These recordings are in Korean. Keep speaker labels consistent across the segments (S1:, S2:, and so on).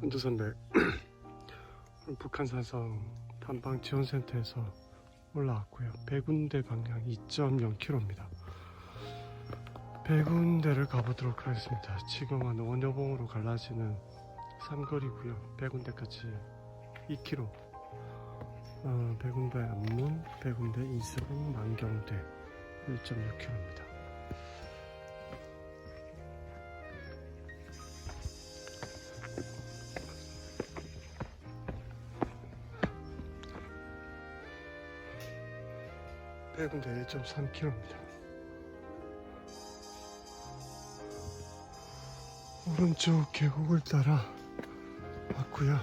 S1: 한두선배 오늘 북한 산성 탐방 지원센터에서 올라왔고요. 배군대 방향 2.0km입니다. 배군대를 가보도록 하겠습니다. 지금은 원여봉으로 갈라지는 삼거리고요. 배군대까지 2km. 어, 배군대 안문, 배군대 이수봉, 만경대 1.6km입니다. 배군대 1.3km입니다. 오른쪽 계곡을 따라 왔고요.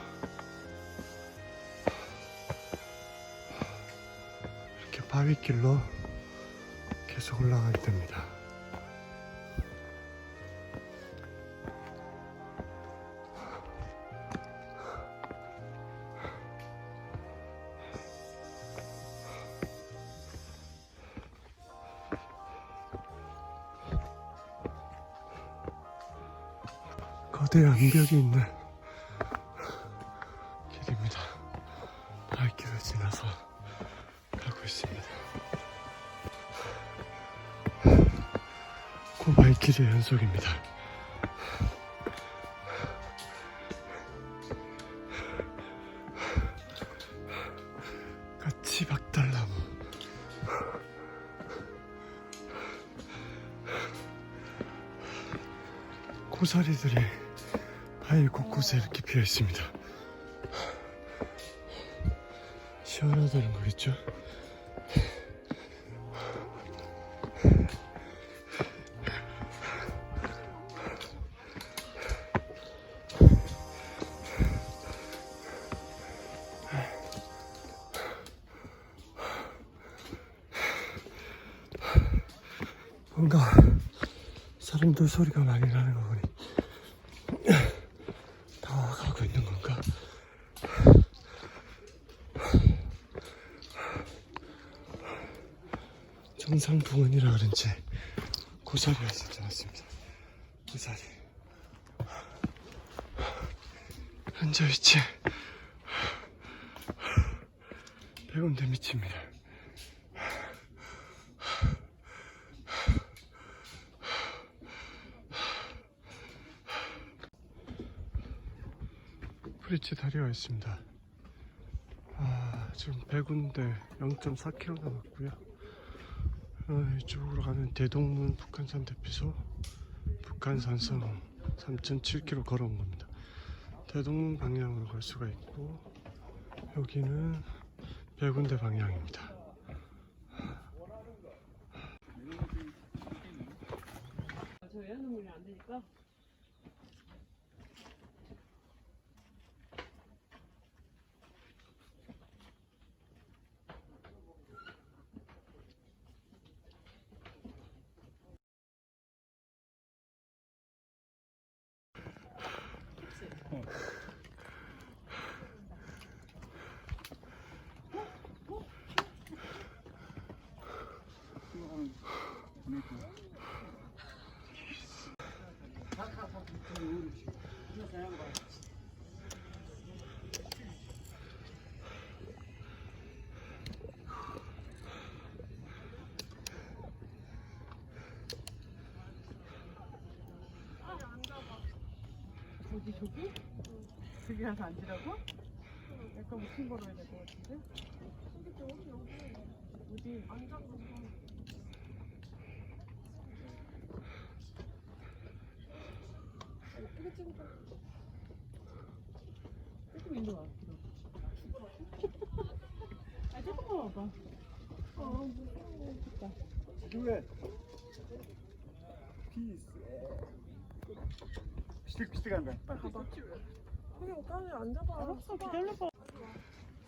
S1: 이렇게 바위길로 계속 올라가게 됩니다. 거대 암벽이 있는 길입니다. 바위길을 지나서 가고 있습니다. 고바위길의 연속입니다. 같이 박달나무 고사리들이 바위 곳곳에 이렇게 피어 있습니다. 시원하다는 거겠죠? 뭔가 사람들 소리가 많이 나는 거 보니 다 와가고 있는 건가? 정상 부근이라 그런지 고사리가 진짜 많습니다. 고사리. 현재 위치 백운대 밑입니다. 프리치 다리가 있습니다. 아, 지금 배군대 0.4km 남았고요. 어, 이쪽으로 가면 대동문 북한산 대피소, 북한산성 3.7km 걸어온 겁니다. 대동문 방향으로 갈 수가 있고 여기는 배군대 방향입니다.
S2: 저 외화눈물이 안 되니까 어디 저기? 저기 가서 앉으라고? 약간 웃긴 거로 해야 될 것 같은데? 어디?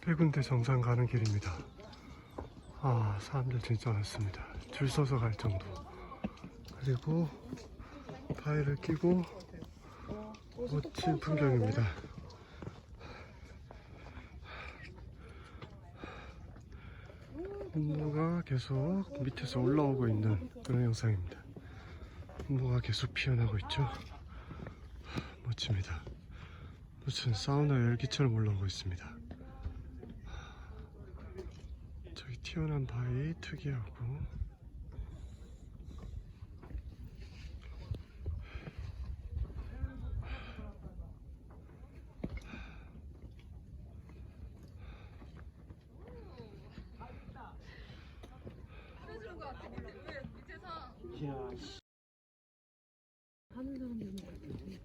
S1: 백운대 정상 가는 길입니다. 아, 사람들 진짜 많습니다. 줄 서서 갈 정도. 그리고 바위를 끼고 멋진 풍경입니다. 분노가 계속 밑에서 올라오고 있는 그런 영상입니다. 분모가 계속 피어나고 있죠. 멋집니다. 무슨 사우나 열기처럼 올라오고 있습니다. 저기 튀어나온 바위 특이하고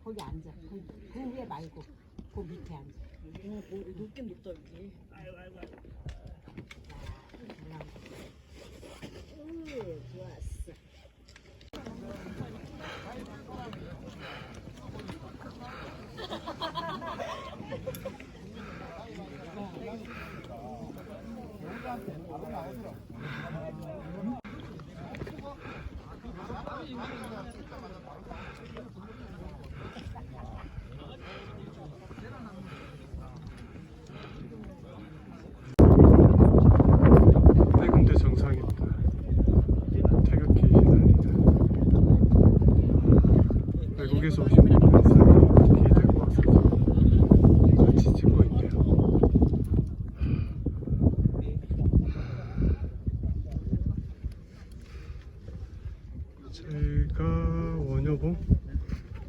S3: 거기 앉아. 그, 그 위에 말고 그 밑에 앉아.
S2: 어, 뭐 높긴 높다 여기.
S3: 오, 좋았어.
S1: 네 군데 정상입니다. 태극기 시단이다. 외국에서 오신 분들 기 들고 와서 같이 찍고 있네요. 저희가 원효봉?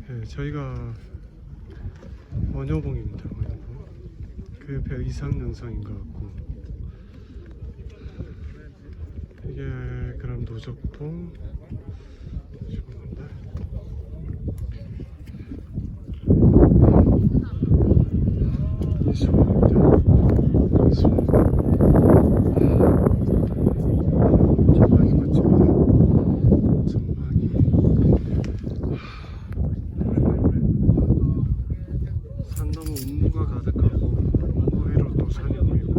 S1: 네, 저희가 원효봉입니다. 원효봉. 그 옆에 이상영상인 것 같고 이게 그럼 노적봉 노적봉인데 이수봉입니다 이수봉 전망이 멋집니다 전망이 산 너무 운무가 가득하고 운무 위로 또 산이 보이고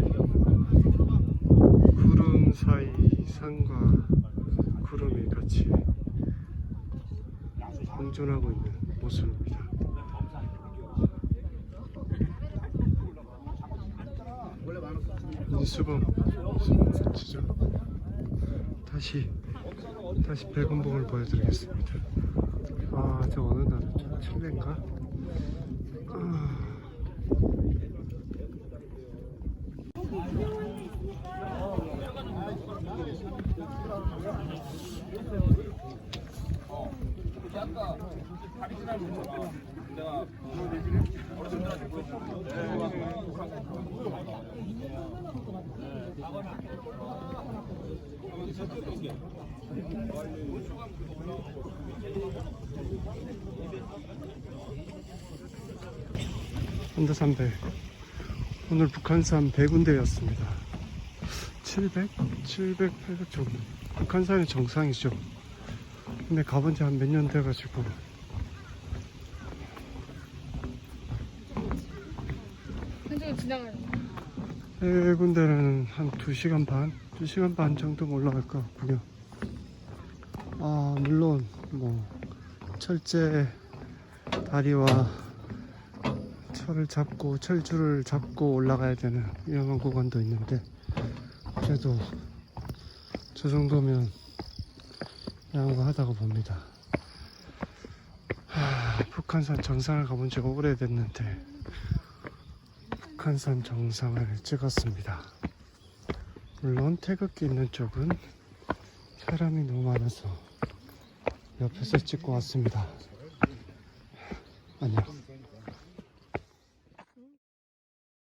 S1: 구름 사이 산과 구름이 같이 공존하고 있는 모습입니다. 이 수범, 멋지죠? 다시, 다시 백운봉을 보여드리겠습니다. 아, 저 어느 나라죠? 칠레인가? 아. 100 오늘 북한산 100군데였습니다. 700? 700, 800 정도. 북한산이 정상이죠. 근데 가본 지 한 몇 년 돼가지고
S2: 현장에 지나가요.
S1: 100군데는 한 2시간 반? 2시간 반 정도 올라갈 것 같고요 아 물론 뭐 철제 다리와 철을 잡고 철줄을 잡고 올라가야 되는 위험한 구간도 있는데 그래도 저 정도면 양호하다고 봅니다. 하, 북한산 정상을 가본 지가 오래됐는데 북한산 정상을 찍었습니다. 물론 태극기 있는 쪽은 사람이 너무 많아서 옆에서 찍고 왔습니다. 안녕.